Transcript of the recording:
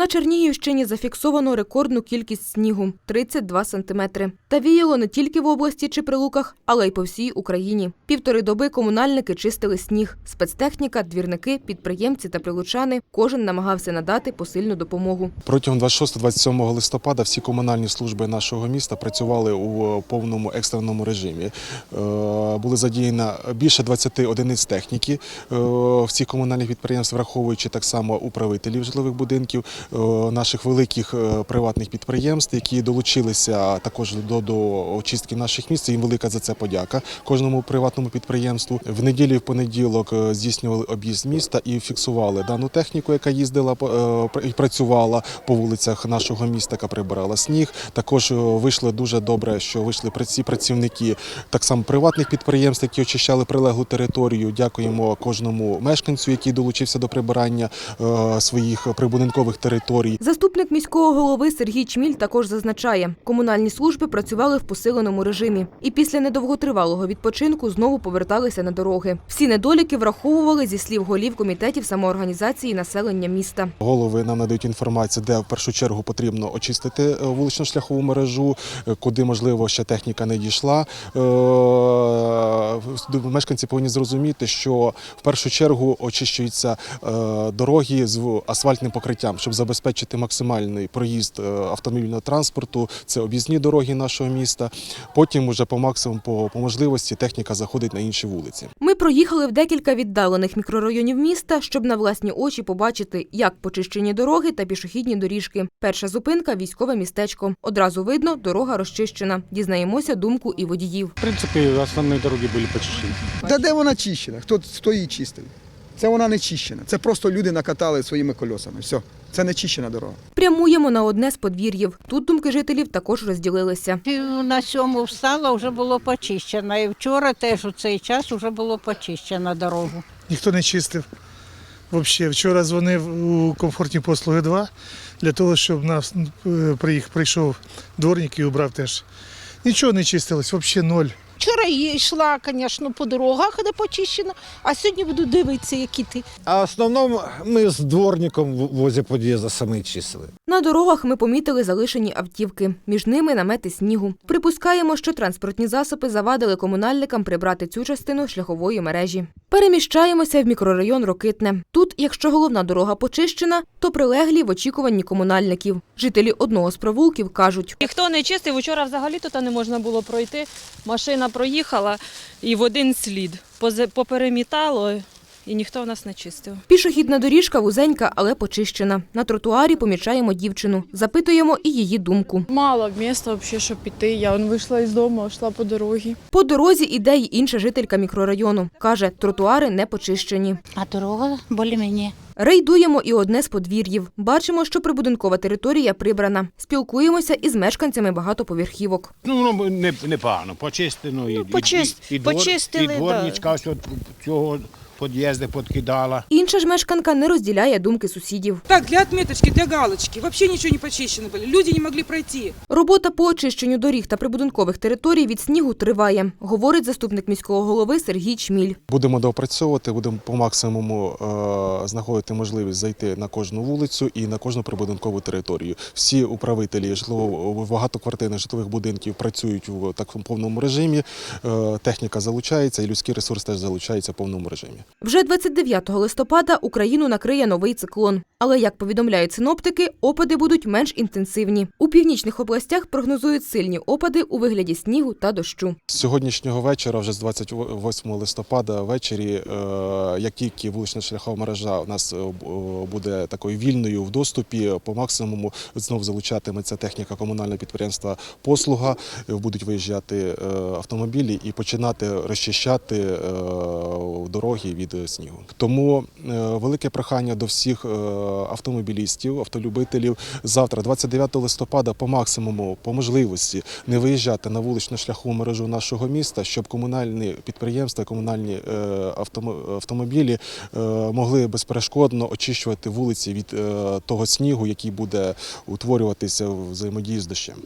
На Чернігівщині зафіксовано рекордну кількість снігу 32 сантиметри. Та віяло не тільки в області чи прилуках, але й по всій Україні. Півтори доби комунальники чистили сніг. Спецтехніка, двірники, підприємці та прилучани. Кожен намагався надати посильну допомогу. Протягом 26-27 листопада всі комунальні служби нашого міста працювали у повному екстреному режимі. Е, Були задіяно більше 20 одиниць техніки е, всіх комунальних підприємств, враховуючи так само управителів житлових будинків, е, наших великих е, приватних підприємств, які долучилися також до, до очистки наших міст. Їм велика за це подяка кожному приватному підприємству. В неділю в понеділок е, здійснювали об'їзд міста і фіксували дану техніку, яка їздила е, і працювала по вулицях нашого міста, яка прибирала сніг. Також е, вийшли дуже добре, що вийшли ці працівники так само приватних підприємств, які очищали прилеглу територію. Дякуємо кожному мешканцю, який долучився до прибирання е, своїх прибудинкових територій. Заступник міського голови Сергій Чміль також зазначає, комунальні служби працювали в посиленому режимі і після недовготривалого відпочинку знову поверталися на дороги. Всі недоліки враховували зі слів голів комітетів самоорганізації населення міста. Голови нам надають інформацію, де в першу чергу потрібно очистити е, вулично-шляхову мережу, е, куди можливо ще техніка не дійшла. Е, Мешканці повинні зрозуміти, що в першу чергу очищуються дороги з асфальтним покриттям, щоб забезпечити максимальний проїзд е, автомобільного транспорту. Це об'їзні дороги нашого міста. Потім уже по максимуму по, по можливості техніка заходить на інші вулиці. Ми проїхали в декілька віддалених мікрорайонів міста, щоб на власні очі побачити, як почищені дороги та пішохідні доріжки. Перша зупинка військове містечко. Одразу видно, дорога розчищена. Дізнаємося думку і водіїв. В принципе, основные дороги были почищены. Та де вона чищена? Хто, хто її чистив? Це вона не чищена. Це просто люди накатали своїми кольосами. Все, це не чищена дорога. Прямуємо на одне з подвір'їв. Тут думки жителів також розділилися. На сьому встала, вже було почищено. І вчора теж у цей час вже було почищено дорогу. ніхто не чистив. Взагалі, вчора дзвонив у комфортні послуги 2 для того, щоб нас е, прийшов дворник і убрав теж. Нічого не чистилось, взагалі ноль. Вчора я йшла, звісно, по дорогах, де почищено, а сьогодні буду дивитися, які ти. А в основному ми з дворником в- возле під'їзду самі чистили. На дорогах ми помітили залишені автівки. Між ними намети снігу. Припускаємо, що транспортні засоби завадили комунальникам прибрати цю частину шляхової мережі. Переміщаємося в мікрорайон Рокитне. Тут, якщо головна дорога почищена, то прилеглі в очікуванні комунальників. Жителі одного з провулків кажуть, Ніхто не чистив, вчора взагалі тут не можна було пройти. Машина проїхала і в один слід. Поперемітало, і ніхто в нас не чистив. пішохідна доріжка вузенька, але почищена. На тротуарі помічаємо дівчину. Запитуємо і її думку. Мало місця взагалі, щоб піти. Я он вийшла із дому, йшла по дорозі. По дорозі іде й інша жителька мікрорайону. Каже, тротуари не почищені. А дорога більш-менш. Рейдуємо і одне з подвір'їв. Бачимо, що прибудинкова територія прибрана. Спілкуємося із мешканцями багатоповерхівок. Ну, ну не, непогано, почистено. І, Ну, почист- і, і, двор- почистили, і дворничка от цього під'їзду підкидала. Інша ж мешканка не розділяє думки сусідів. Так, для отметочки, для галочки. Вообще ничего не почищено были. Люди не могли пройти. Робота по очищенню доріг та прибудинкових територій від снігу триває, говорить заступник міського голови Сергій Чміль. Будемо доопрацьовувати, будемо по максимуму е, знаходити можливість зайти на кожну вулицю і на кожну прибудинкову територію. Всі управителі житлово багатоквартирних житлових будинків працюють в такому повному режимі. Е, техніка залучається, і людський ресурс теж залучається в повному режимі. Вже 29 листопада Україну накриє новий циклон. Але, як повідомляють синоптики, опади будуть менш інтенсивні. У північних областях прогнозують сильні опади у вигляді снігу та дощу. З сьогоднішнього вечора, вже з 28 листопада ввечері, е, як тільки вулична шляхова мережа у нас е, е, буде такою вільною в доступі, по максимуму знов залучатиметься техніка комунального підприємства Послуга, будуть виїжджати автомобілі і починати розчищати дороги від снігу. Тому велике прохання до всіх автомобілістів, автолюбителів завтра, 29 листопада, по максимуму, по можливості не виїжджати на вуличну шляху мережу нашого міста, щоб комунальні підприємства, комунальні е, автомобілі е, могли безперешкодно очищувати вулиці від е, того снігу, який буде утворюватися в взаємодії з дощем.